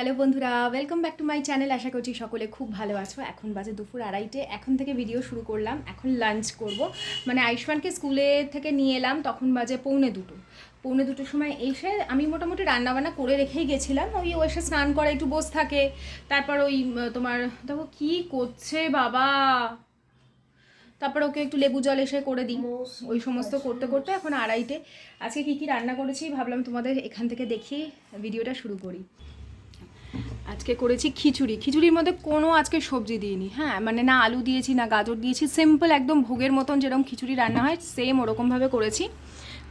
Hello বন্ধুরা welcome back to my channel আশা করছি সকলে খুব ভালো আছো। এখন বাজে দুপুর আড়াইটে। এখন থেকে ভিডিও শুরু করলাম। এখন লাঞ্চ করব। মানে আয়ুষ্মানকে স্কুলে থেকে নিয়ে এলাম। তখন বাজে পৌনে দুটো। পৌনে দুটোর সময় এসে আমি মোটামুটি রান্নাবান্না করে রেখেই গেছিলাম। ওই ও এসে স্নান করে একটু বসে থাকে। তারপর ওই তোমার দেখো কি করছে বাবা। তারপর ওকে একটু লেবু জল এসে করে দিই। ওই সমস্ত করতে করতে এখন আড়াইটে। আজকে কী কী রান্না করেছি ভাবলাম তোমাদের এখান থেকে দেখিয়ে ভিডিওটা শুরু করি। আজকে করেছি খিচুড়ি। খিচুড়ির মধ্যে কোনো আজকে সবজি দিইনি। হ্যাঁ মানে না আলু দিয়েছি না গাজর দিয়েছি সিম্পল একদম ভোগের মতন যেরকম খিচুড়ি রান্না হয় সেম ওরকমভাবে করেছি।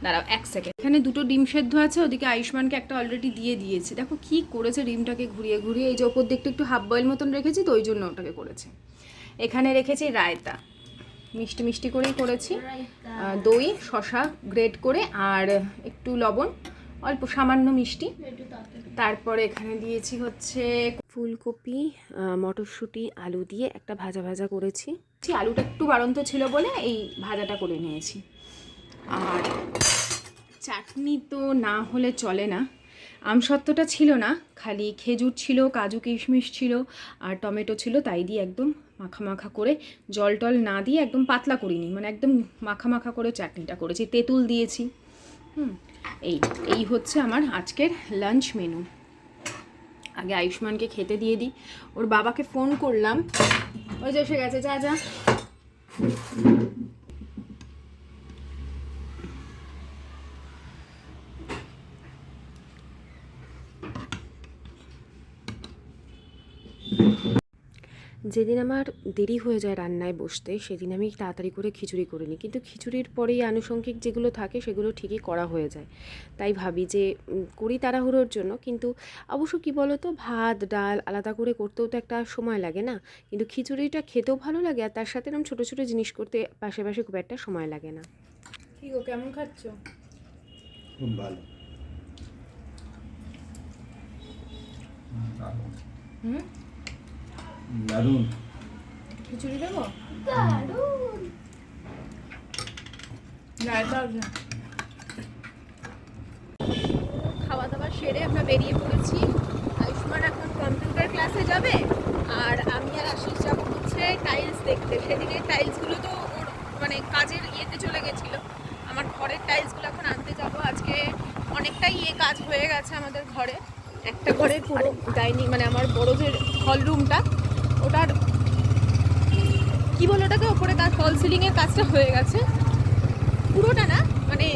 দাঁড়াও এক সেকেন্ড এখানে দুটো ডিম সেদ্ধ আছে ওদিকে আয়ুষ্মানকে একটা অলরেডি দিয়ে দিয়েছে। দেখো কি করেছে ডিমটাকে ঘুরিয়ে ঘুরিয়ে এই যে ওপর দিকটা একটু হাফ বয়েল মতন রেখেছি তো ওই জন্য ওটাকে করেছে। এখানে রেখেছি রায়তা। মিষ্টি মিষ্টি করেই করেছি। দই শশা গ্রেট করে আর একটু লবণ। অল্প, সামান্য মিষ্টি। তারপরে এখানে দিয়েছি হচ্ছে ফুলকপি মটরশুঁটি, আলু দিয়ে একটা ভাজা ভাজা করেছি। আলুটা একটু বাড়ন্ত ছিল বলে এই ভাজাটা করে নিয়েছি। আর চাটনি তো না হলে চলে না। আমসত্ত্বটা ছিল না, খালি খেজুর ছিল, কাজু কিশমিশ ছিল, আর টমেটো ছিল, তাই দিয়ে একদম মাখা মাখা করে জল টল না দিয়ে একদম পাতলা করিনি। মানে একদম মাখা মাখা করে চাটনিটা করেছি। তেঁতুল দিয়েছি। হুম, এই এই হচ্ছে আমার আজকের লাঞ্চ মেনু আগে আয়ুষ্মানকে খেতে দিয়ে দিই। ওর বাবাকে ফোন করলাম। ওই যে এসে গেছে, যা যা। যেদিন আমার দেরি হয়ে যায় রান্নায় বসতে সেদিন আমি তাড়াতাড়ি করে খিচুড়ি করে নিই। কিন্তু খিচুড়ির পরেই আনুষঙ্গিক যেগুলো থাকে সেগুলো ঠিকই করা হয়ে যায়। তাই ভাবি যে করি তাড়াহুড়োর জন্য কিন্তু অবশ্য কী বলো তো ভাত ডাল আলাদা করে করতেও তো একটা সময় লাগে না। কিন্তু খিচুড়িটা খেতেও ভালো লাগে আর তার সাথে এরকম ছোটো ছোটো জিনিস করতে পাশে পাশে খুব একটা সময় লাগে না। কি গো কেমন খাচ্ছ? খুব ভালো। হুম? দারুণ। খিচুড়ি দেবো? রায়তা খাওয়া দাওয়া সেরে আমরা বেরিয়ে পড়েছি। আয়ুষ্মান এখন কম্পিউটার ক্লাসে যাবে। আর আমি আর আশিস যাব হচ্ছে টাইলস দেখতে। সেদিকে টাইলসগুলো তো ওর মানে কাজের ইয়েতে চলে গেছিল। আমার ঘরের টাইলসগুলো এখন আনতে যাব। আজকে অনেকটাই ইয়ে কাজ হয়ে গেছে আমাদের ঘরে। একটা ঘরের পুরো ডাইনিং মানে আমার বড় যে হল রুমটা কি বলো ওটাকে? ওপরে তার ফল সিলিং এর কাজটা হয়ে গেছে। পুরোটা না মানে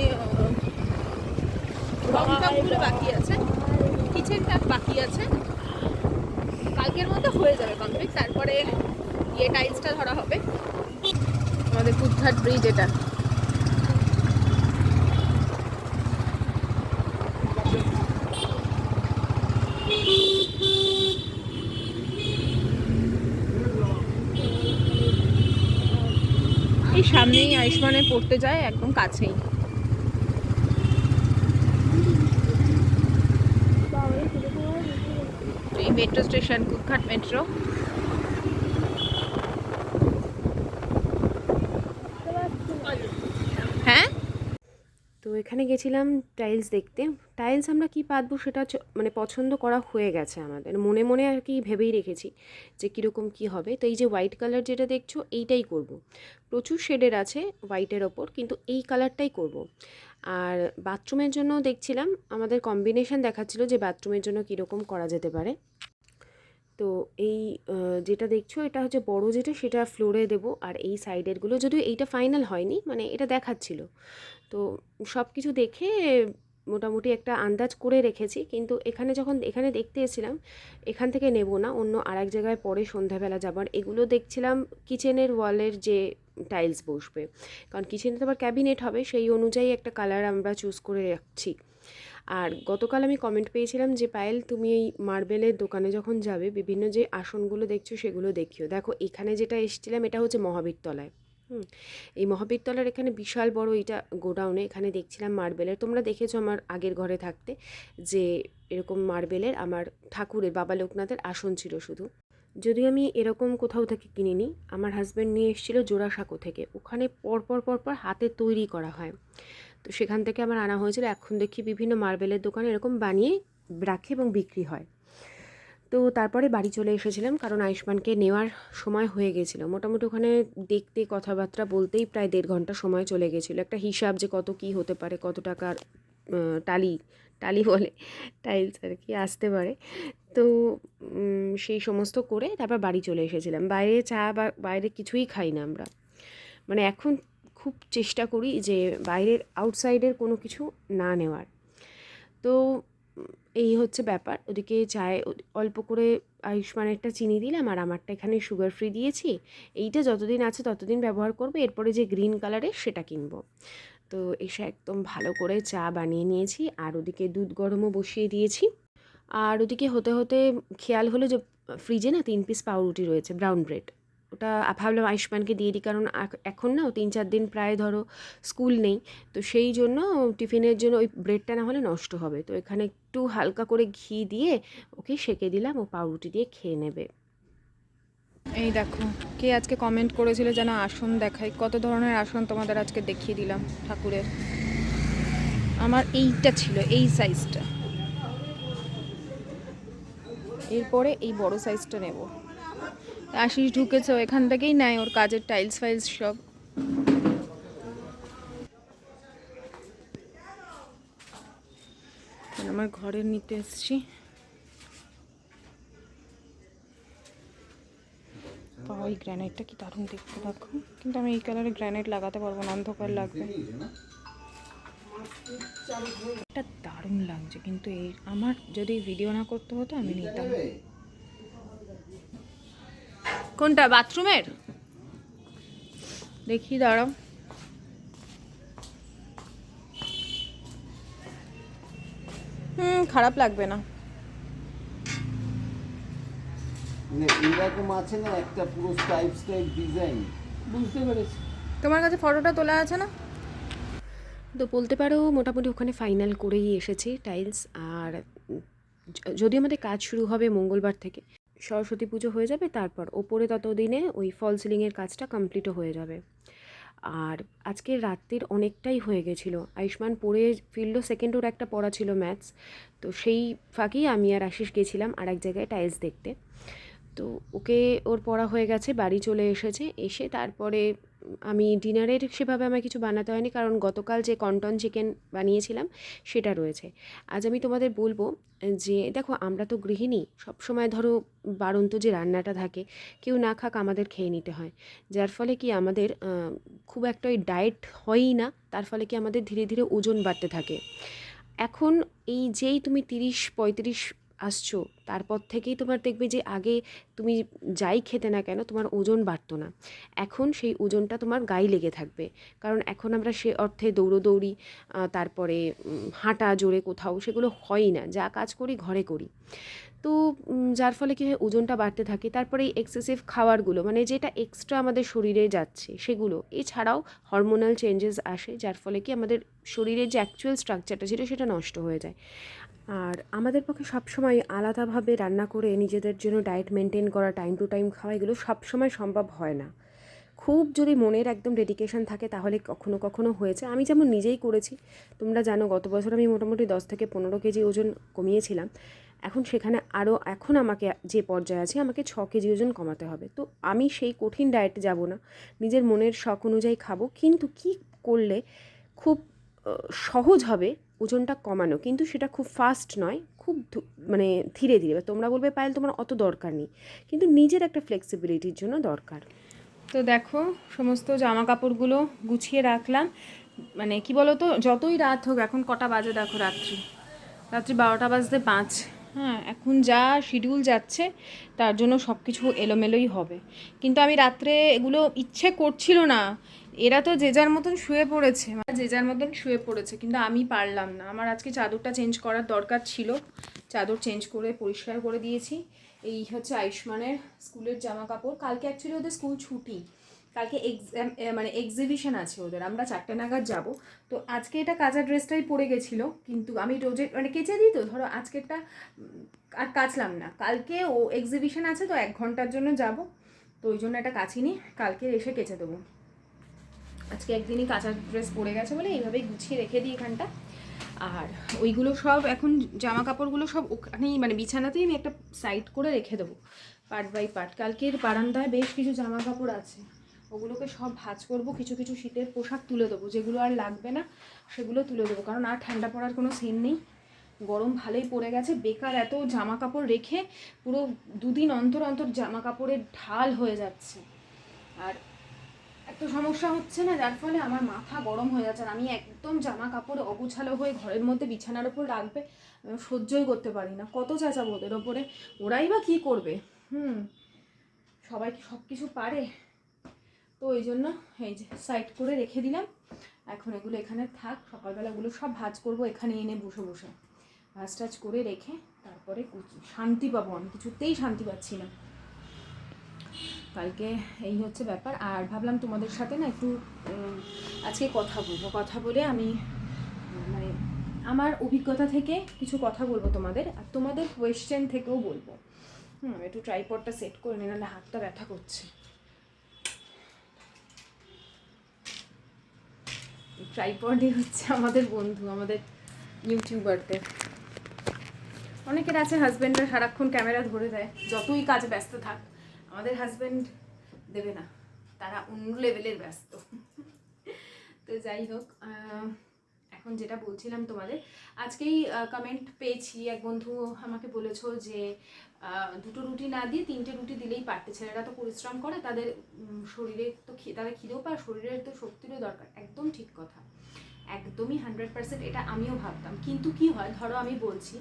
রংটাগুলো বাকি আছে। কিচেনটা বাকি আছে। কালকের মধ্যে হয়ে যাবে কমপ্লিট তারপরে ইয়ে টাইলসটা ধরা হবে। আমাদের কুদঘাট ব্রিজ এটা এই সামনেই আয়ুষ্মানে পড়তে যায় একদম কাছেই। মেট্রো স্টেশন কুকঘাট মেট্রো হ্যাঁ তো এখানে গেছিলাম টাইলস দেখতে টাইলস আমরা কি পাতবো সেটা মানে পছন্দ করা হয়ে গেছে আমাদের মনে মনে আর কি ভেবেই রেখেছি যে কীরকম কি হবে তো এই যে হোয়াইট কালার যেটা দেখছ, এইটাই করব। প্রচুর শেডের আছে হোয়াইটের ওপর, কিন্তু এই কালারটাই করব। আর বাথরুমের জন্য দেখছিলাম, আমাদের কম্বিনেশন দেখাচ্ছিল যে বাথরুমের জন্য কীরকম করা যেতে পারে তো এই যেটা দেখছ এটা হচ্ছে বড় যেটা সেটা ফ্লোরে দেবো। আর এই সাইডেরগুলো যদিও এইটা ফাইনাল হয়নি মানে এটা দেখাচ্ছিল। তো সব কিছু দেখে মোটামুটি একটা আন্দাজ করে রেখেছি, কিন্তু এখানে যখন এখানে দেখতে এসেছিলাম, এখান থেকে নেব না, অন্য আরেক জায়গায় পরে সন্ধ্যাবেলা যাবার। এগুলো দেখছিলাম কিচেনের ওয়ালের যে টাইলস বসবে। কারণ কিচেনে তো আবার ক্যাবিনেট হবে, সেই অনুযায়ী একটা কালার আমরা চুজ করে রাখছি। আর গতকাল আমি কমেন্ট পেয়েছিলাম যে, পায়েল, তুমি এই মার্বেলের দোকানে যখন যাবে, বিভিন্ন যে আসনগুলো দেখছ, সেগুলো দেখিও। দেখো, এখানে যেটা এসেছিলাম, এটা হচ্ছে মহাবীরতলায় হুম, এই মহাবীরতলার এখানে বিশাল বড় এটা গোডাউনে এখানে দেখছিলাম মার্বেলের। তোমরা দেখেছ আমার আগের ঘরে থাকতে যে, এরকম মার্বেলের আমার ঠাকুরের, বাবা লোকনাথের আসন ছিল শুধু। যদিও আমি এরকম কোথাও থেকে কিনিনি, আমার হাজব্যান্ড নিয়ে এসেছিল জোড়াসাঁকো থেকে। ওখানে পরপর পরপর হাতে তৈরি করা হয়। তো সেখান থেকে আমার আনা হয়েছিল। এখন দেখি বিভিন্ন মার্বেলের দোকানে এরকম বানিয়ে রাখে এবং বিক্রি হয়। তো তারপরে বাড়ি চলে এসেছিলাম কারণ আয়ুষ্মানকে নেওয়ার সময় হয়ে গেছিল। মোটামুটি ওখানে দেখতে, কথাবার্তা বলতেই প্রায় দেড় ঘণ্টা সময় চলে গেছিল। একটা হিসাব যে কত কী হতে পারে, কত টাকার টালি টালি বলে, টাইলস আর কি আসতে পারে। তো সেই সমস্ত করে তারপর বাড়ি চলে এসেছিলাম। বাইরে চা বা, বাইরে কিছুই খাই না আমরা। মানে এখন খুব চেষ্টা করি যে বাইরের আউটসাইডের কোনো কিছু না নেওয়ার। তো এই হচ্ছে ব্যাপার। ওদিকে চায়ে অল্প করে আয়ুষ্মানেরটা চিনি দিলাম আর আমারটা এখানে সুগার ফ্রি দিয়েছি। এইটা যতদিন আছে ততদিন ব্যবহার করব। এরপরে যে গ্রিন কালারের সেটা কিনবো। তো এসে একদম ভালো করে চা বানিয়ে নিয়েছি আর ওদিকে দুধ গরমও বসিয়ে দিয়েছি। আর ওদিকে হতে হতে খেয়াল হলো যে ফ্রিজে না তিন পিস পাউরুটি রয়েছে ব্রাউন ব্রেড ওটা ভাবলাম আয়ুষ্মানকে দিয়ে দিই। কারণ এখন না তিন চার দিন প্রায় ধরো স্কুল নেই। তো সেই জন্য টিফিনের জন্য ওই ব্রেডটা না হলে নষ্ট হবে। তো এখানে একটু হালকা করে ঘি দিয়ে ওকে সেকে দিলাম। ও পাউরুটি দিয়ে খেয়ে নেবে। এই দেখো, কে আজকে কমেন্ট করেছিল যেন আসন দেখাই। কত ধরনের আসন তোমাদের আজকে দেখিয়ে দিলাম ঠাকুরের। আমার এইটা ছিল, এই সাইজটা এরপরে এই বড় সাইজটা নেব। আশিস ঢুকেছে এখান থেকেই নেয় ওর কাজের টাইলস ফাইলস সব। আমার ঘরে নিতে এসছি। এই গ্রানাইটটা কি দারুণ দেখতে, দেখো। কিন্তু আমি এই কালারের গ্রানাইট লাগাতে পারব না, অন্ধকার লাগবে। এটা দারুণ লাগছে, কিন্তু এই আমার যদি ভিডিও না করতে হতো, আমি নিতাম। কোনটা বাথরুমের? দেখি দাঁড়াও। হুম খারাপ লাগবে না। মানে এরকম আছে না একটা পুরো স্টাইপ স্টাইপ ডিজাইন বুঝতে পেরেছি। তোমার কাছে ফটোটা তোলা আছে না? তো বলতে পারো মোটামুটি ওখানে ফাইনাল করেই এসেছি টাইলস আর যদি আমাদের কাজ শুরু হবে মঙ্গলবার থেকে সরস্বতী পুজো হয়ে যাবে, তারপর ওপরে ততদিনে ওই ফল সিলিংয়ের কাজটা কমপ্লিটও হয়ে যাবে। আর আজকে রাত্রির অনেকটাই হয়ে গেছিল। আয়ুষ্মান পড়ে ফিরল সেকেন্ড ওর একটা পড়া ছিল ম্যাথস তো সেই ফাঁকেই আমি আর আশিস গেছিলাম আর এক জায়গায় টাইলস দেখতে। তো ওকে ওর পড়া হয়ে গেছে, বাড়ি চলে এসেছে, এসে তারপরে আমি ডিনারের সেভাবে আমার কিছু বানাতে হয়নি, কারণ গতকাল যে কন্টন চিকেন বানিয়েছিলাম সেটা রয়েছে। আজ আমি তোমাদের বলব যে, দেখো আমরা তো গৃহিণী, সবসময় ধরো বারন্ত যে রান্নাটা থাকে, কেউ না খাক আমাদের খেয়ে নিতে হয়। যার ফলে কি আমাদের খুব একটা ওই ডায়েট হয়ই না, তার ফলে কি আমাদের ধীরে ধীরে ওজন বাড়তে থাকে। এখন এই যেই তুমি তিরিশ পঁয়ত্রিশ আসছো, তারপর থেকেই তোমার দেখবে যে আগে তুমি যাই খেতে না কেন তোমার ওজন বাড়তো না। এখন সেই ওজনটা তোমার গায়ে লেগে থাকবে। কারণ এখন আমরা সে অর্থে দৌড়োদৌড়ি তারপরে হাঁটা জোরে কোথাও সেগুলো হয়ই না। যা কাজ করি, ঘরে করি। তো যার ফলে কী হয়, ওজনটা বাড়তে থাকে। তারপরে এই এক্সেসিভ খাবারগুলো মানে যেটা এক্সট্রা আমাদের শরীরে যাচ্ছে, সেগুলো। এছাড়াও হরমোনাল চেঞ্জেস আসে, যার ফলে কি আমাদের শরীরের যে অ্যাকচুয়াল স্ট্রাকচারটা ছিল সেটা নষ্ট হয়ে যায়। আর আমাদের পক্ষে সবসময় আলাদাভাবে রান্না করে নিজেদের জন্য ডায়েট মেনটেন করা টাইম টু টাইম খাওয়া, এগুলো সবসময় সম্ভব হয় না। খুব যদি মনের একদম ডেডিকেশন থাকে, তাহলে কখনো কখনো হয়েছে। আমি যেমন নিজেই করেছি। তোমরা জানো, গত বছর আমি মোটামুটি দশ থেকে পনেরো কেজি ওজন কমিয়েছিলাম। এখন সেখানে আরও এখন আমাকে যে পর্যায়ে আছে, আমাকে ছ কেজি ওজন কমাতে হবে। তো আমি সেই কঠিন ডায়েটে যাব না। নিজের মনের শখ অনুযায়ী খাব। কিন্তু কি করলে খুব সহজ হবে ওজনটা কমানো, কিন্তু সেটা খুব ফাস্ট নয়, খুব মানে ধীরে ধীরে। তোমরা বলবে, পায়েল, তোমার অত দরকার নেই, কিন্তু নিজের একটা ফ্লেক্সিবিলিটির জন্য দরকার। তো দেখো, সমস্ত জামা কাপড়গুলো গুছিয়ে রাখলাম। মানে কি বলো তো যতই রাত হোক, এখন কটা বাজে দেখো রাত্রি? রাত্রি বারোটা বাজতে পাঁচ। হ্যাঁ এখন যা শিডিউল যাচ্ছে, তার জন্য সব কিছু এলোমেলোই হবে। কিন্তু আমি রাত্রে এগুলো ইচ্ছে করছিল না এরা তো যে যার মতন শুয়ে পড়েছে মানে যে যার মতন শুয়ে পড়েছে, কিন্তু আমি পারলাম না। আমার আজকে চাদরটা চেঞ্জ করার দরকার ছিল। চাদর চেঞ্জ করে, পরিষ্কার করে দিয়েছি। এই হচ্ছে আয়ুষ্মানের স্কুলের জামা কাপড় কালকে অ্যাকচুয়ালি ওদের স্কুল ছুটি। কালকে এক্সাম মানে এক্সিবিশন আছে ওদের। আমরা চারটে নাগাদ যাব। তো আজকে এটা কাঁচা ড্রেসটাই পরে গেছিল, কিন্তু আমি রোজে মানে কেচে দিই তো, ধরো আজকেরটা আর কাচলাম না। কালকে ও এক্সিবিশন আছে তো, এক ঘণ্টার জন্য যাব। তো ওই জন্য এটা কাচিনি কালকে এসে কেচে দেবো। আজকে একদিনই কাঁচা ড্রেস পরে গেছে বলে এইভাবেই গুছিয়ে রেখে দিই এখানটা। আর ওইগুলো সব এখন জামা কাপড়গুলো সব ওখানেই মানে বিছানাতেই আমি একটা সাইড করে রেখে দেবো। পার্ট বাই পার্ট কালকের বারান্দায় বেশ কিছু জামা কাপড় আছে। ওগুলোকে সব ভাঁজ করব, কিছু কিছু শীতের পোশাক তুলে দেবো। যেগুলো আর লাগবে না, সেগুলো তুলে দেবো। কারণ আর ঠান্ডা পড়ার কোনো সিন নেই। গরম ভালোই পড়ে গেছে। বেকার এত জামা কাপড় রেখে পুরো দুদিন অন্তর অন্তর জামা কাপড়ের ঢাল হয়ে যাচ্ছে। আর এত সমস্যা হচ্ছে না, যার ফলে আমার মাথা গরম হয়ে যাচ্ছে আমি একদম জামা কাপড় অগুছালো হয়ে ঘরের মধ্যে বিছানার ওপর রাখবে সহ্যই করতে পারি না। কত চেঁচাবো ওদের ওপরে? ওরাই বা কী করবে? হুম, সবাই কি সব কিছু পারে? তো ওই জন্য এই যে সাইড করে রেখে দিলাম। এখন এগুলো এখানে থাক, সকালবেলা এগুলো সব ভাজ করব, এখানে এনে বসে বসে। ভাজ টাজ করে রেখে তারপরে শান্তি পাবো আমি, কিছুতেই শান্তি পাচ্ছি না। কালকে এই হচ্ছে ব্যাপার। আর ভাবলাম তোমাদের সাথে না একটু আজকে কথা বলব। কথা বলে আমি মানে আমার অভিজ্ঞতা থেকে কিছু কথা বলব তোমাদের আর তোমাদের কোয়েশ্চেন থেকেও বলব। হুম, একটু ট্রাইপডটা সেট করে নি, নাহলে হাতটা ব্যথা করছে। ট্রাইপডই হচ্ছে আমাদের বন্ধু, আমাদের ইউটিউবারদের অনেকের আছে হাজব্যান্ডরা সারাক্ষণ ক্যামেরা ধরে দেয়, যতই কাজ ব্যস্ত থাক। আমাদের হাজব্যান্ড দেবে না। তারা অন্য লেভেলের ব্যস্ত। তো যাই হোক এখন যেটা বলছিলাম তোমাদের, আজকেই কমেন্ট পেয়েছি। এক বন্ধু আমাকে বলেছ যে দুটো রুটি না দিয়ে তিনটে রুটি দিলেই পারতে। ছেলেরা তো পরিশ্রম করে, তাদের শরীরে তো তাদের খিদেও পায়, শরীরের তো শক্তিরও দরকার। একদম ঠিক কথা। একদমই হান্ড্রেড পার্সেন্ট এটা আমিও ভাবতাম। কিন্তু কি হয়, ধরো আমি বলছি,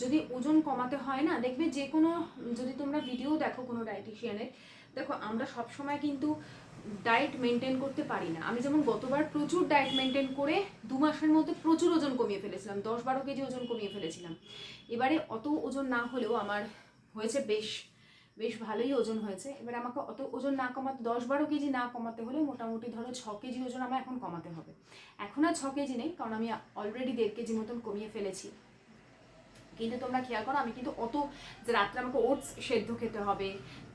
যদি ওজন কমাতে হয় না, দেখবে যে কোনো, যদি তোমরা ভিডিও দেখো কোনো ডায়েটিশিয়ানের দেখো আমরা সব সময় কিন্তু ডায়েট মেনটেন করতে পারি না। আমি যেমন গতবার প্রচুর ডায়েট মেনটেন করে দু মাসের মধ্যে প্রচুর ওজন কমিয়ে ফেলেছিলাম, দশ বারো কেজি ওজন কমিয়ে ফেলেছিলাম। এবারে অত ওজন না হলেও আমার হয়েছে বেশ বেশ ভালোই ওজন হয়েছে। এবার আমাকে অত ওজন না কমাতে, দশ বারো কেজি না কমাতে হলে মোটামুটি ধরো ছ কেজি ওজন আমার এখন কমাতে হবে। এখন আর ছ কেজি নেই, কারণ আমি অলরেডি দেড় কেজি মতন কমিয়ে ফেলেছি। কিন্তু তোমরা খেয়াল করো, আমি কিন্তু অত যে রাত্রে আমাকে ওটস সেদ্ধ খেতে হবে,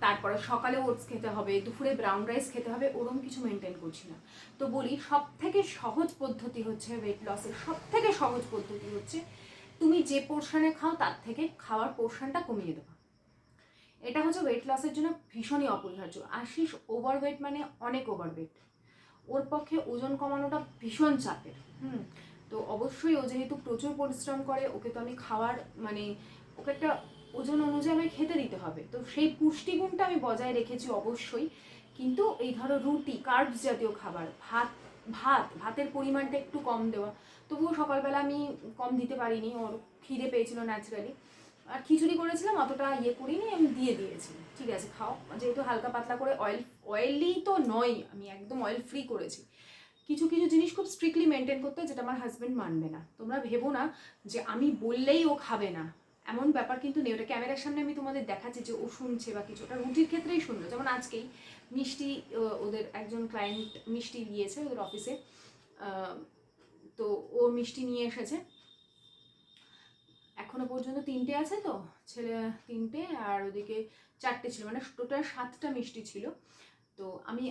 তারপরে সকালে ওটস খেতে হবে, দুপুরে ব্রাউন রাইস খেতে হবে, ওরম কিছু মেনটেন করছি না। তো বলি সব থেকে সহজ পদ্ধতি হচ্ছে ওয়েট লসের সব থেকে সহজ পদ্ধতি হচ্ছে, তুমি যে পোর্শনে খাও তার থেকে খাওয়ার পোর্শনটা কমিয়ে দেওয়া এটা হচ্ছে ওয়েট লসের জন্য ভীষণই অপরিহার্য। আশিস ওভারওয়েট মানে অনেক ওভারওয়েট ওর পক্ষে ওজন কমানোটা ভীষণ চাপের। হুম? তো অবশ্যই ও যেহেতু প্রচুর পরিশ্রম করে, ওকে তো আমি খাওয়ার মানে ওকে একটা ওজন অনুযায়ী আমায় খেতে দিতে হবে। তো সেই পুষ্টিগুণটা আমি বজায় রেখেছি অবশ্যই। কিন্তু এই ধরো রুটি কার্বস জাতীয় খাবার, ভাত ভাত, ভাতের পরিমাণটা একটু কম দেওয়া। তবুও সকালবেলা আমি কম দিতে পারিনি, ওর খিদে পেয়েছিল ন্যাচারালি আর খিচুড়ি করেছিলাম, অতটা ইয়ে করিনি, আমি দিয়ে দিয়েছি। ঠিক আছে, খাও। যেহেতু হালকা পাতলা করে অয়েল অয়েলি তো নয়, আমি একদম অয়েল ফ্রি করেছি। কিছু কিছু জিনিস খুব স্ট্রিক্টলি মেনটেন করতে যেটা আমার হাজব্যান্ড মানবে না। তোমরা ভেবো না যে আমি বললেই ও খাবে না। এমন ব্যাপার কিন্তু নেই, ওটা ক্যামেরার সামনে আমি তোমাদের দেখাচ্ছি যে ও শুনছে বা কিছু। ওটা রুটির ক্ষেত্রেই শুনলো যেমন আজকেই মিষ্টি ওদের একজন ক্লায়েন্ট মিষ্টি দিয়েছে ওদের অফিসে তো ও মিষ্টি নিয়ে এসেছে। এখনও পর্যন্ত তিনটে আছে তো, ছেলে তিনটে আর ওদিকে চারটে ছিল মানে টোটাল সাতটা মিষ্টি ছিল। তো আমি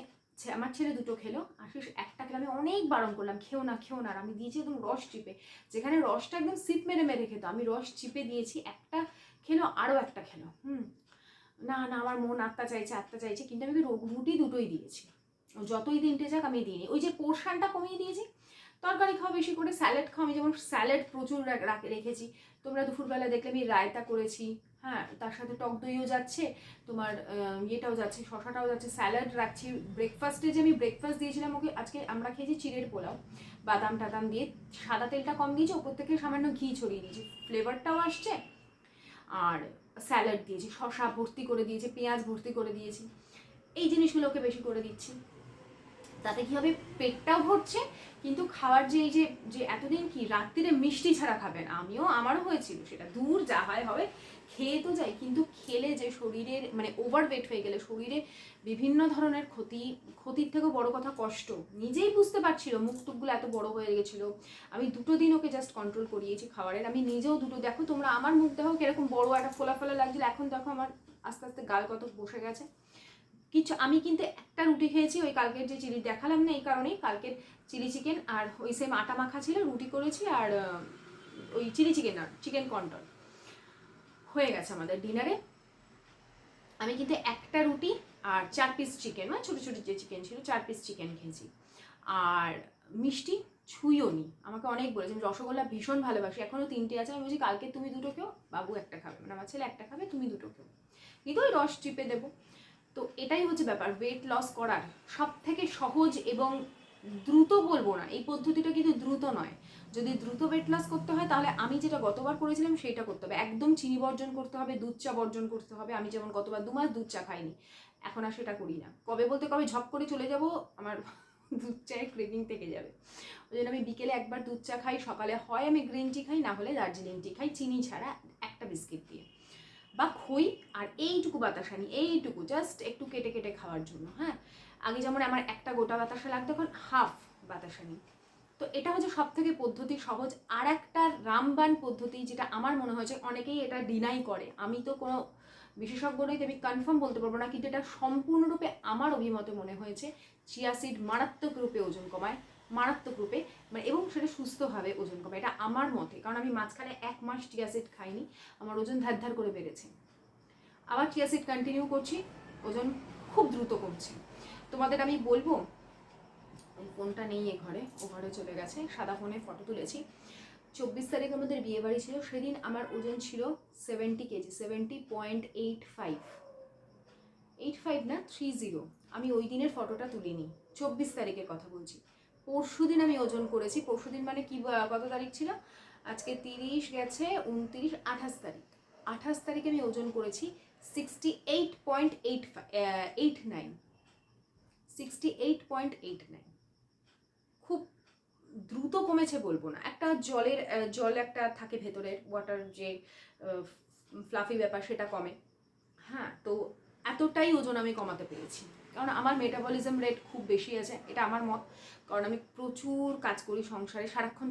আমার ছেলে দুটো খেলো আশিস একটা খেলে আমি অনেক বারণ করলাম, খেও না খেও না। আর আমি দিয়েছি একদম রস চিপে, যেখানে রসটা একদম সিপ মেরে মেরে খেতো। আমি রস চিপে দিয়েছি, একটা খেলো, আরও একটা খেলো, হুম। না না, আমার মন আত্মা চাইছে আত্মা চাইছে, কিন্তু আমি রুটি দুটোই দিয়েছি। যতই তিনটে যাক আমি দিইনি। ওই যে পোর্শনটা কমিয়ে দিয়েছি তরকারি খাওয়া বেশি করে স্যালাড খাওয়া আমি যেমন স্যালাড প্রচুর রাখ- রাখ- রেখেছি। তোমরা দুপুরবেলা দেখলে আমি রায়তা করেছি। হ্যাঁ তার সাথে টক দইও যাচ্ছে, তোমার ইয়েটাও যাচ্ছে শশাটাও যাচ্ছে। স্যালাড রাখছি। ব্রেকফাস্টে যে আমি ব্রেকফাস্ট দিয়েছিলাম, ওকে আজকে আমরা খেয়েছি চিড়ের পোলাও। বাদাম টাদাম দিয়ে। সাদা তেলটা কম দিয়েছি, ওপর থেকে সামান্য ঘি ছড়িয়ে দিয়েছি। ফ্লেভারটাও আসছে। আর স্যালাড দিয়েছি শশা ভর্তি করে দিয়েছি, পেঁয়াজ ভর্তি করে দিয়েছি। এই জিনিসগুলো ওকে বেশি করে দিচ্ছি। তাতে কি হবে? পেটটাও ভরছে, কিন্তু খাওয়ার যে এই যে যে এতদিন কি রাত্রিরে মিষ্টি ছাড়া খাবেন? আমিও, আমারও হয়েছিল, সেটা দূর যা হয় হবে, খেয়ে তো যাই, কিন্তু খেলে যে শরীরের মানে ওভারওয়েট হয়ে গেলে শরীরে বিভিন্ন ধরনের ক্ষতি, ক্ষতির থেকেও বড় কথা কষ্ট। নিজেই বুঝতে পারছিল মুখ টুকগুলো এত বড় হয়ে গেছিল। আমি দুটো দিন ওকে জাস্ট কন্ট্রোল করিয়েছি খাবারের। আমি নিজেও দুটো, দেখো তোমরা আমার মুখ দেখো কীরকম বড় একটা ফোলা ফোলা লাগছিল। এখন দেখো আমার আস্তে আস্তে গাল কত বসে গেছে। কিছু, আমি কিন্তু একটা রুটি খেয়েছি, ওই কালকের যে চিলি দেখালাম না, এই কারণেই কালকের চিলি চিকেন আর ওই সেম আটা মাখা ছিল, রুটি করেছি আর ওই চিলি চিকেন না চিকেন কন্টন হয়ে গেছে আমাদের ডিনারে। আমি কিন্তু একটা রুটি আর চার পিস চিকেন মানে ছোটো ছোটো যে চিকেন ছিল, চার পিস চিকেন খেয়েছি। আর মিষ্টি ছুঁইও নি। আমাকে অনেক বলেছে, আমি রসগোল্লা ভীষণ ভালোবাসি এখনও তিনটে আছে, আমি বলছি কালকে তুমি দুটো খেও, বাবু একটা খাবে মানে আমার ছেলে একটা খাবে, তুমি দুটো খেও। কিন্তু ওই রস চিপে দেবো। তো এটাই হচ্ছে ব্যাপার ওয়েট লস করার। সব থেকে সহজ এবং দ্রুত বলব না, এই পদ্ধতিটা কিন্তু দ্রুত নয়। যদি দ্রুত ওয়েট লস করতে হয়, তাহলে আমি যেটা গতবার করেছিলাম সেটা করতে হবে। একদম চিনি বর্জন করতে হবে, দুধ চা বর্জন করতে হবে। আমি যেমন গতবার দু মাস দুধ চা খাইনি, এখন আর সেটা করি না। কবে বলতে কবে ঝপ করে চলে যাব, আমার দুধ চায়ের ক্রেভিং থেকে যাবে। ওই জন্য আমি বিকেলে একবার দুধ চা খাই, সকালে হয় আমি গ্রিন টি খাই, না হলে দার্জিলিং টি খাই, চিনি ছাড়া একটা বিস্কিট দিয়ে। বা খই আর এইটুকু বাতাসা নিই এইটুকু জাস্ট একটু কেটে কেটে খাওয়ার জন্য হ্যাঁ? আগে যেমন আমার একটা গোটা বাতাসা লাগতো, এখন হাফ বাতাসা নিই তো এটা হচ্ছে সব থেকে পদ্ধতি সহজ। আর একটা রামবান পদ্ধতি যেটা আমার মনে হয়েছে অনেকেই এটা ডিনাই করে। আমি তো কোনো বিশেষজ্ঞ নই আমি কনফার্ম বলতে পারব না, কিন্তু এটা সম্পূর্ণরূপে আমার অভিমতে মনে হয়েছে চিয়া সিড মারাত্মক রূপে ওজন কমায়। মারাত্মক রূপে মানে এবং সেটা সুস্থভাবে ওজন কমায় এটা আমার মতে, কারণ আমি মাঝখানে এক মাস চিয়া সিড খাইনি, আমার ওজন ধার ধার করে বেড়েছে। আবার চিয়া সিড কন্টিনিউ করছি, ওজন খুব দ্রুত কমছে। তোমাদের আমি বলব ফোনটা নেই এ ঘরে, ও ঘরে চলে গেছে, সাদা ফোনে ফটো তুলেছি। চব্বিশ তারিখ আমাদের বিয়ে বাড়ি ছিল, সেদিন আমার ওজন ছিল seventy kg seventy point eight five eight five না থ্রি জিরো আমি ওই দিনের ফটোটা তুলিনি, চব্বিশ তারিখের কথা বলছি। পরশু দিন আমি ওজন করেছি। পরশু দিন মানে কি কত তারিখ ছিল? আজকে তিরিশ গেছে, উনত্রিশ, আঠাশ তারিখ। আঠাশ তারিখে আমি ওজন করেছি sixty eight point eight eight nine sixty eight point eight nine খুব দ্রুত কমেছে বলব না। একটা জলের জল একটা থাকে ভেতরের ওয়াটার যে ফ্লাফি ব্যাপার সেটা কমে। হ্যাঁ তো এতটাই ওজন আমি কমাতে পেরেছি। কারণ আমার মেটাবলিজম রেট খুব বেশি আছে, এটা আমার মত। কারণ আমি প্রচুর কাজ করি সংসারে, সারাক্ষণ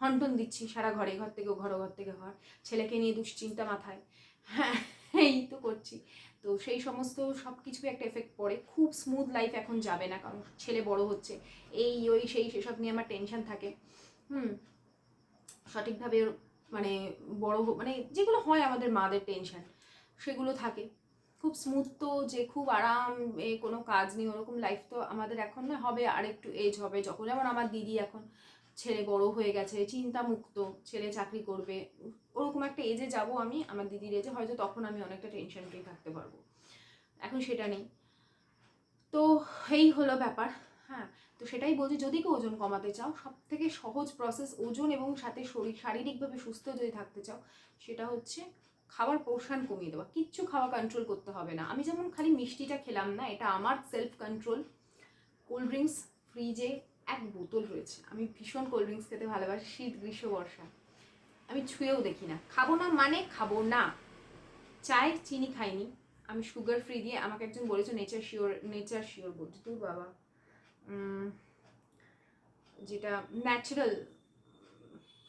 হন্টন দিচ্ছি সারা ঘরে, ঘর থেকে ঘর ঘর থেকে ঘর। ছেলেকে নিয়ে দুশ্চিন্তা মাথায়। হ্যাঁ এই তো করছি। তো সেই সমস্ত সব কিছুই একটা এফেক্ট পড়ে। খুব স্মুথ লাইফ এখন যাবে না, কারণ ছেলে বড় হচ্ছে। এই, ওই, সেই, সেসব নিয়ে আমার টেনশন থাকে। হুম, সঠিকভাবে মানে বড় মানে যেগুলো হয় আমাদের মাদের টেনশন সেগুলো থাকে। খুব স্মুথ তো যে খুব আরাম, এ কোনো কাজ নেই, ওরকম লাইফ তো আমাদের এখন না হবে আর একটু এজ হবে। যখন যেমন আমার দিদি এখন ছেলে বড় হয়ে গেছে, চিন্তা মুক্ত, ছেলে চাকরি করবে, ওরকম একটা এজে যাব আমি, আমার দিদির এজে হয়তো তখন আমি অনেকটা টেনশন ফ্রি থাকতে পারব। এখন সেটা নেই। তো এই হলো ব্যাপার হ্যাঁ। তো সেটাই বলছি, যদি কেউ ওজন কমাতে চাও সব থেকে সহজ প্রসেস ওজন এবং সাথে শরীর, শারীরিকভাবে সুস্থ যদি থাকতে চাও, সেটা হচ্ছে খাবার পোর্শন কমিয়ে দেওয়া কিচ্ছু খাওয়া কন্ট্রোল করতে হবে না। আমি যেমন খালি মিষ্টিটা খেলাম না, এটা আমার সেলফ কন্ট্রোল কোল্ড ড্রিঙ্কস ফ্রিজে এক বোতল রয়েছে। আমি ভীষণ কোল্ড ড্রিঙ্কস খেতে ভালোবাসি, শীত, গ্রীষ্ম, বর্ষা। আমি ছুঁয়েও দেখি না। খাব না মানে খাব না। চায়ের চিনি খাইনি। আমি সুগার ফ্রি দিয়ে আমাকে একজন বলেছে নেচার শিওর নেচার শিওর বলছে। তোর বাবা। যেটা ন্যাচারাল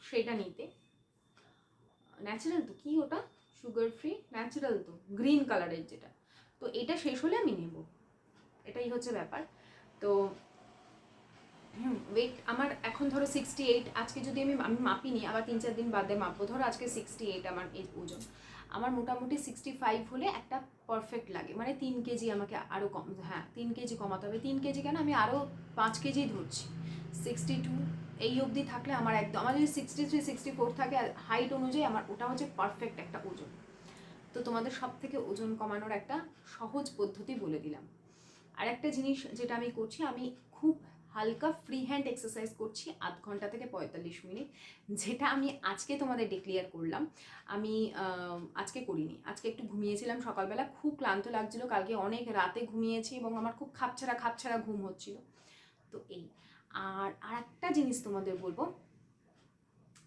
সেটা নিতে। ন্যাচারাল তো কি ওটা? সুগার ফ্রি ন্যাচারাল তো গ্রিন কালারের যেটা। তো এটা শেষ হলে আমি নেব। এটাই হচ্ছে ব্যাপার। তো ওয়েট আমার এখন ধরো সিক্সটি এইট আজকে যদি আমি আমি মাপিনি আবার তিন চার দিন বাদে মাপবো। ধরো আজকে সিক্সটি এইট আমার ওজন। আমার মোটামুটি সিক্সটি ফাইভ হলে একটা পারফেক্ট লাগে। মানে তিন কেজি আমাকে আরও কম হ্যাঁ তিন কেজি কমাতে হবে। তিন কেজি কেন? আমি আরও পাঁচ কেজি ধরছি। সিক্সটি টু এই অবধি থাকলে আমার একদম, আমার যদি সিক্সটি থ্রি সিক্সটি ফোর থাকে হাইট অনুযায়ী আমার, ওটা হচ্ছে পারফেক্ট একটা ওজন। তো তোমাদের সব থেকে ওজন কমানোর একটা সহজ পদ্ধতি বলে দিলাম। আর একটা জিনিস যেটা আমি করছি, আমি খুব হালকা ফ্রি হ্যান্ড এক্সারসাইজ করছি আধ ঘণ্টা থেকে পঁয়তাল্লিশ মিনিট, যেটা আমি আজকে তোমাদের ডিক্লিয়ার করলাম। আমি আজকে করিনি। আজকে একটু ঘুমিয়েছিলাম সকালবেলা, খুব ক্লান্ত লাগছিল। কালকে অনেক রাতে ঘুমিয়েছি এবং আমার খুব খাপছাড়া খাপছাড়া ঘুম হচ্ছিল। তো এই আর আর একটা জিনিস তোমাদের বলব।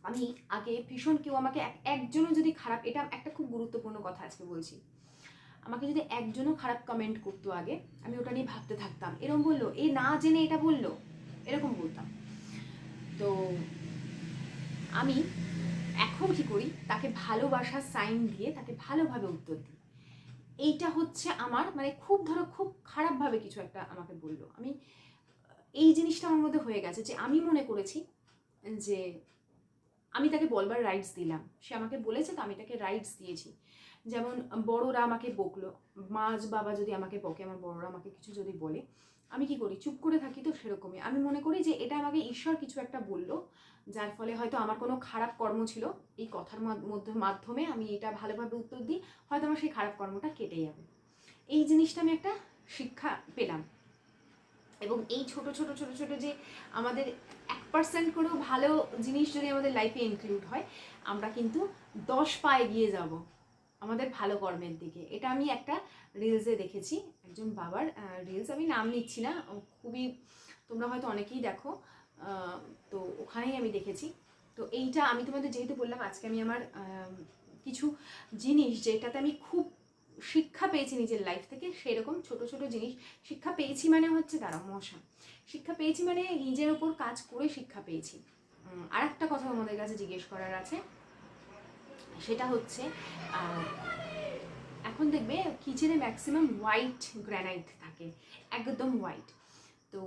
আমি আগে ভীষণ কেউ আমাকে এক- একজনও যদি খারাপ, এটা একটা খুব গুরুত্বপূর্ণ কথা আজকে বলছি। আমাকে যদি একজনও খারাপ কমেন্ট করতো আগে, আমি ওটা নিয়ে ভাবতে থাকতাম। এরকম বলল, এ না জেনে এটা বলল? এরকম বলতাম। তো আমি এখন কি করি, তাকে ভালোবাসার সাইন দিয়ে তাকে ভালোভাবে উত্তর দিই। এইটা হচ্ছে আমার মানে খুব ধরো খুব খারাপভাবে কিছু একটা আমাকে বলল। আমি এই জিনিসটা আমার মধ্যে হয়ে গেছে যে আমি মনে করেছি যে আমি তাকে বলবার রাইটস দিলাম। সে আমাকে বলেছে তো আমি তাকে রাইটস দিয়েছি। যেমন বড়রা আমাকে বকলো মা বাবা যদি আমাকে বকে, আমার বড়রা আমাকে কিছু যদি বলে, আমি কি করি? চুপ করে থাকি তো সেরকমই। আমি মনে করি যে এটা আমাকে ঈশ্বর কিছু একটা বলল, যার ফলে হয়তো আমার কোনো খারাপ কর্ম ছিল। এই কথার মধ্যে, মাধ্যমে আমি এটা ভালোভাবে উত্তর দিই, হয়তো আমার সেই খারাপ কর্মটা কেটে যাবে। এই জিনিসটা আমি একটা শিক্ষা পেলাম। এবং এই ছোট ছোট ছোট ছোট যে আমাদের এক পার্সেন্ট করেও ভালো জিনিস যদি আমাদের লাইফে ইনক্লুড হয়, আমরা কিন্তু দশ পা এগিয়ে যাব আমাদের ভালো কর্মের দিকে। এটা আমি একটা রিলসে দেখেছি। একজন বাবার রিলস আমি নাম নিচ্ছি না খুবই, তোমরা হয়তো অনেকেই দেখো তো ওখানেই আমি দেখেছি। তো এইটা আমি তোমাদের যেহেতু বললাম, আজকে আমি আমার কিছু জিনিস যেটাতে আমি খুব শিক্ষা পেয়েছি নিজের লাইফ থেকে, সেরকম ছোট ছোট জিনিস। শিক্ষা পেয়েছি মানে হচ্ছে তারা মশা। শিক্ষা পেয়েছি মানে নিজের ওপর কাজ করে শিক্ষা পেয়েছি। আর একটা কথা আমাদের কাছে জিজ্ঞেস করার আছে, সেটা হচ্ছে এখন দেখবে কিচেনে ম্যাক্সিমাম হোয়াইট গ্রানাইট থাকে, একদম হোয়াইট তো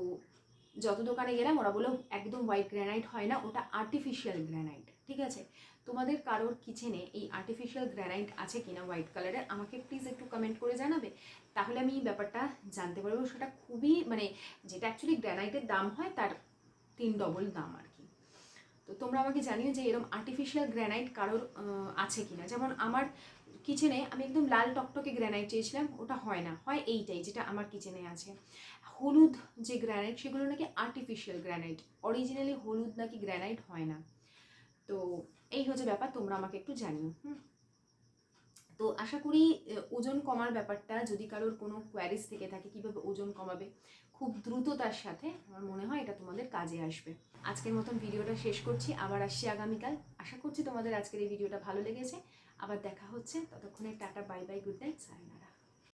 যত দোকানে গেলাম, ওরা বলল একদম হোয়াইট গ্রানাইট হয় না, ওটা আর্টিফিশিয়াল গ্রানাইট ঠিক আছে? তোমাদের কারোর কিচেনে এই আর্টিফিশিয়াল গ্রানাইট আছে কিনা হোয়াইট কালারের আমাকে প্লিজ একটু কমেন্ট করে জানাবে। তাহলে আমি এই ব্যাপারটা জানতে পারব। সেটা খুবই মানে যেটা অ্যাকচুয়ালি গ্রানাইটের দাম হয়, তার তিন ডবল দাম আর কি। তো তোমরা আমাকে জানিও যে এরকম আর্টিফিশিয়াল গ্রানাইট কারোর আছে কিনা। যেমন আমার কিচেনে আমি একদম লাল টকটকে গ্রানাইট চেয়েছিলাম, ওটা হয় না। হয় এইটাই যেটা আমার কিচেনে আছে। হলুদ যে গ্রানাইট সেগুলো নাকি আর্টিফিশিয়াল গ্রানাইট অরিজিনালি হলুদ নাকি গ্রানাইট হয় না। তো এই হচ্ছে ব্যাপার, তোমরা আমাকে একটু জানিও, হুম? তো আশা করি ওজন কমার ব্যাপারটা যদি কারোর কোনো কোয়ারিজ থেকে থাকে, কীভাবে ওজন কমাবে, খুব দ্রুততার সাথে আমার মনে হয় এটা তোমাদের কাজে আসবে। আজকের মতন ভিডিওটা শেষ করছি, আবার আসছি আগামীকাল। আশা করছি তোমাদের আজকের এই ভিডিওটা ভালো লেগেছে। আবার দেখা হচ্ছে, ততক্ষণে tata bye bye good night sayonara